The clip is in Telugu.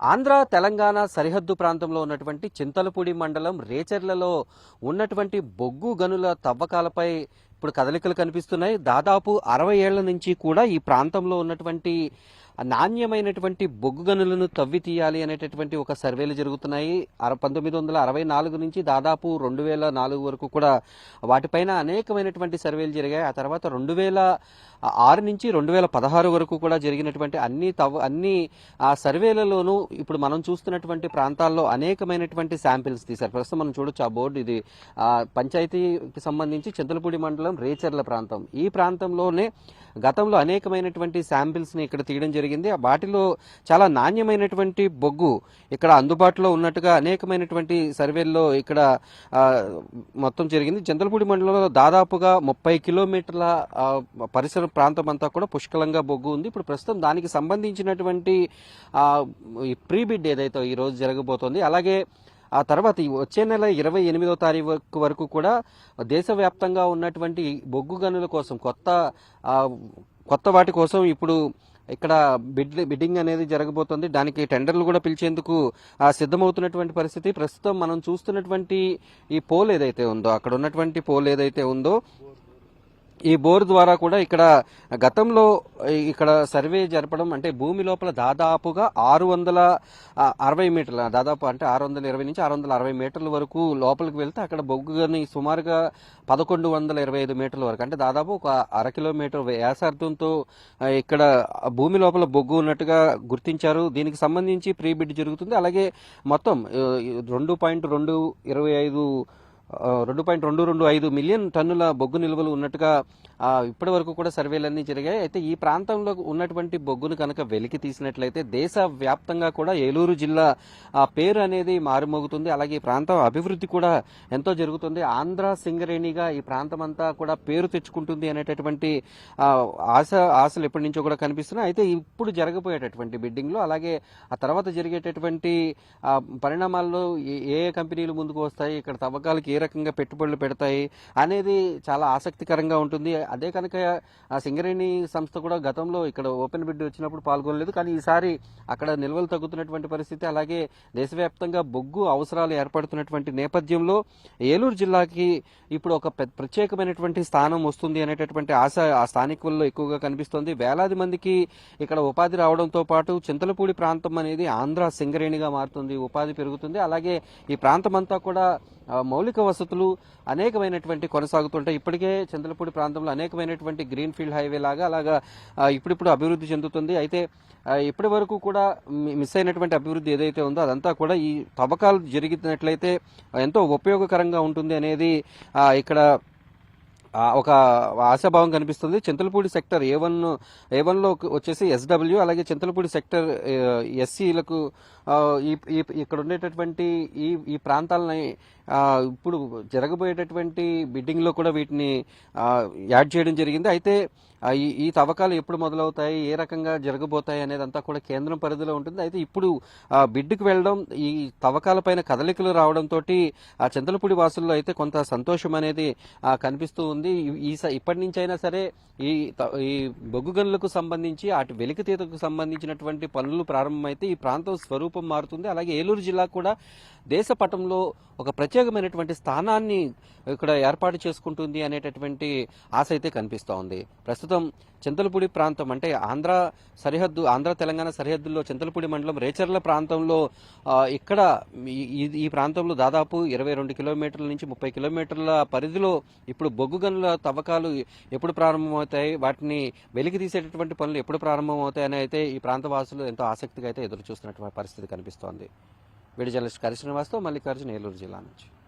ఆంధ్ర తెలంగాణ సరిహద్దు ప్రాంతంలో ఉన్నటువంటి చింతలపూడి మండలం రేచర్లలో ఉన్నటువంటి బొగ్గు గనుల తవ్వకాలపై ఇప్పుడు కదలికలు కనిపిస్తున్నాయి. దాదాపు అరవై ఏళ్ళ నుంచి కూడా ఈ ప్రాంతంలో ఉన్నటువంటి నాణ్యమైనటువంటి బొగ్గు గనులను తవ్వి తీయాలి అనేటటువంటి ఒక సర్వేలు జరుగుతున్నాయి. అర పంతొమ్మిది వందల అరవై నాలుగు నుంచి దాదాపు రెండు వేల నాలుగు వరకు కూడా వాటిపైన అనేకమైనటువంటి సర్వేలు జరిగాయి. ఆ తర్వాత రెండు వేల ఆరు నుంచి రెండు వేల పదహారు వరకు కూడా జరిగినటువంటి అన్ని తవ్వ అన్ని ఆ సర్వేలలోనూ ఇప్పుడు మనం చూస్తున్నటువంటి ప్రాంతాల్లో అనేకమైనటువంటి శాంపిల్స్ తీశారు. ప్రస్తుతం మనం చూడొచ్చు ఆ బోర్డు. ఇది పంచాయతీకి సంబంధించి చింతలపూడి మండలం రేచర్ల ప్రాంతం. ఈ ప్రాంతంలోనే గతంలో అనేకమైనటువంటి శాంపిల్స్ని ఇక్కడ తీయడం జరిగింది. ఆ వాటిలో చాలా నాణ్యమైనటువంటి బొగ్గు ఇక్కడ అందుబాటులో ఉన్నట్టుగా అనేకమైనటువంటి సర్వేల్లో ఇక్కడ మొత్తం జరిగింది. చింతలపూడి మండలంలో దాదాపుగా ముప్పై కిలోమీటర్ల పరిసర ప్రాంతం అంతా కూడా పుష్కలంగా బొగ్గు ఉంది. ఇప్పుడు ప్రస్తుతం దానికి సంబంధించినటువంటి ఈ ప్రీ బిడ్ ఏదైతే ఈరోజు జరగబోతోంది అలాగే ఆ తర్వాత వచ్చే నెల ఇరవై ఎనిమిదో తారీఖు వరకు కూడా దేశవ్యాప్తంగా ఉన్నటువంటి బొగ్గు గనుల కోసం కొత్త కొత్త వాటి కోసం ఇప్పుడు ఇక్కడ బిడ్ బిడ్డింగ్ అనేది జరగబోతోంది. దానికి టెండర్లు కూడా పిలిచేందుకు సిద్ధమవుతున్నటువంటి పరిస్థితి. ప్రస్తుతం మనం చూస్తున్నటువంటి ఈ పోల్ ఏదైతే ఉందో అక్కడ ఉన్నటువంటి పోల్ ఏదైతే ఉందో ఈ బోర్ ద్వారా కూడా ఇక్కడ గతంలో ఇక్కడ సర్వే జరపడం అంటే భూమి లోపల దాదాపుగా ఆరు వందల అరవై మీటర్ల దాదాపు అంటే ఆరు వందల ఇరవై నుంచి ఆరు వందల అరవై మీటర్ల వరకు లోపలికి వెళ్తే అక్కడ బొగ్గుని సుమారుగా పదకొండు వందల ఇరవై ఐదు మీటర్ల వరకు అంటే దాదాపు ఒక అర కిలోమీటర్ వ్యాసార్థంతో ఇక్కడ భూమి లోపల బొగ్గు ఉన్నట్టుగా గుర్తించారు. దీనికి సంబంధించి ప్రీ బిడ్ జరుగుతుంది. అలాగే మొత్తం రెండు పాయింట్ రెండు ఇరవై ఐదు రెండు పాయింట్ రెండు రెండు ఐదు మిలియన్ టన్నుల బొగ్గు నిల్వలు ఉన్నట్టుగా ఇప్పటి వరకు కూడా సర్వేలన్నీ జరిగాయి. అయితే ఈ ప్రాంతంలో ఉన్నటువంటి బొగ్గును కనుక వెలికి తీసినట్లయితే దేశ వ్యాప్తంగా కూడా ఏలూరు జిల్లా ఆ, పేరు అనేది మారుమోగుతుంది. అలాగే ఈ ప్రాంతం అభివృద్ధి కూడా ఎంతో జరుగుతుంది. ఆంధ్ర సింగరేణిగా ఈ ప్రాంతం అంతా కూడా పేరు తెచ్చుకుంటుంది అనేటటువంటి ఆశ ఆశలు ఎప్పటి నుంచో కూడా కనిపిస్తున్నాయి. అయితే ఇప్పుడు జరగబోయేటటువంటి బిడ్డింగ్లో అలాగే ఆ తర్వాత జరిగేటటువంటి పరిణామాల్లో ఏ- కంపెనీలు ముందుకు వస్తాయి ఇక్కడ తవ్వకాలకి ఏ రకంగా పెట్టుబడులు పెడతాయి అనేది చాలా ఆసక్తికరంగా ఉంటుంది. అదే కనుక ఆ సింగరేణి సంస్థ కూడా గతంలో ఇక్కడ ఓపెన్ బిడ్ వచ్చినప్పుడు పాల్గొనలేదు. కానీ ఈసారి అక్కడ నిల్వలు తగ్గుతున్నటువంటి పరిస్థితి అలాగే దేశవ్యాప్తంగా బొగ్గు అవసరాలు ఏర్పడుతున్నటువంటి నేపథ్యంలో ఏలూరు జిల్లాకి ఇప్పుడు ఒక పెద్ద- ప్రత్యేకమైనటువంటి స్థానం వస్తుంది అనేటటువంటి ఆశ ఆ స్థానికుల్లో ఎక్కువగా కనిపిస్తోంది. వేలాది మందికి ఇక్కడ ఉపాధి రావడంతో పాటు చింతలపూడి ప్రాంతం అనేది ఆంధ్ర సింగరేణిగా మారుతుంది. ఉపాధి పెరుగుతుంది. అలాగే ఈ ప్రాంతం అంతా కూడా మౌలిక వసతులు అనేకమైనటువంటి కొనసాగుతుంటాయి. ఇప్పటికే చంద్రపూడి ప్రాంతంలో అనేకమైనటువంటి గ్రీన్ ఫీల్డ్ హైవే లాగా అలాగా ఇప్పుడిప్పుడు అభివృద్ధి చెందుతుంది. అయితే ఇప్పటి వరకు కూడా మిస్ అయినటువంటి అభివృద్ధి ఏదైతే ఉందో అదంతా కూడా ఈ తవ్వకాలు జరిగినట్లయితే ఎంతో ఉపయోగకరంగా ఉంటుంది అనేది ఇక్కడ ఒక ఆశాభావం కనిపిస్తుంది. Chintalapudi sector A one A వన్లో వచ్చేసి ఎస్డబ్ల్యూ అలాగే చింతలపూడి సెక్టర్ ఎస్సీలకు ఈ ఇక్కడ ఉండేటటువంటి ఈ ఈ ప్రాంతాలని ఇప్పుడు జరగబోయేటటువంటి బిడ్డింగ్లో కూడా వీటిని యాడ్ చేయడం జరిగింది. అయితే ఈ ఈ తవ్వకాలు ఎప్పుడు మొదలవుతాయి ఏ రకంగా జరగబోతాయి అనేది అంతా కూడా కేంద్రం పరిధిలో ఉంటుంది. అయితే ఇప్పుడు ఆ, బిడ్డుకు వెళ్ళడం ఈ తవ్వకాలపైన కదలికలు రావడంతో ఆ చింతలపూడి వాసుల్లో అయితే కొంత సంతోషం అనేది కనిపిస్తూ ఉంది. ఈ- ఈ స- ఇప్పటి నుంచి అయినా సరే ఈ త- ఈ బొగ్గు గనులకు సంబంధించి అటు వెలికితీతకు సంబంధించినటువంటి పనులు ప్రారంభమైతే ఈ ప్రాంతం స్వరూపం మారుతుంది. అలాగే ఏలూరు జిల్లా కూడా దేశ పటంలో ఒక ప్రత్యేకమైనటువంటి స్థానాన్ని ఇక్కడ ఏర్పాటు చేసుకుంటుంది అనేటటువంటి ఆశ అయితే కనిపిస్తూ ఉంది. ప్రస్తుతం చింతలపూడి ప్రాంతం అంటే ఆంధ్ర సరిహద్దు ఆంధ్ర తెలంగాణ సరిహద్దుల్లో చింతలపూడి మండలం రేచర్ల ప్రాంతంలో ఇక్కడ ఈ- ఈ ప్రాంతంలో దాదాపు ఇరవై రెండు కిలోమీటర్ల నుంచి ముప్పై కిలోమీటర్ల పరిధిలో ఇప్పుడు బొగ్గు గనుల తవ్వకాలు ఎప్పుడు ప్రారంభమవుతాయి? వాటిని వెలికి తీసేటటువంటి పనులు ఎప్పుడు ప్రారంభమవుతాయి? అని అయితే ఈ ప్రాంత వాసులు ఎంతో ఆసక్తిగా అయితే ఎదురు చూస్తున్నటువంటి పరిస్థితి కనిపిస్తోంది. వీడి జర్నలిస్ట్ కరి శ్రీనివాస్తో మల్లికార్జున ఏలూరు జిల్లా నుంచి.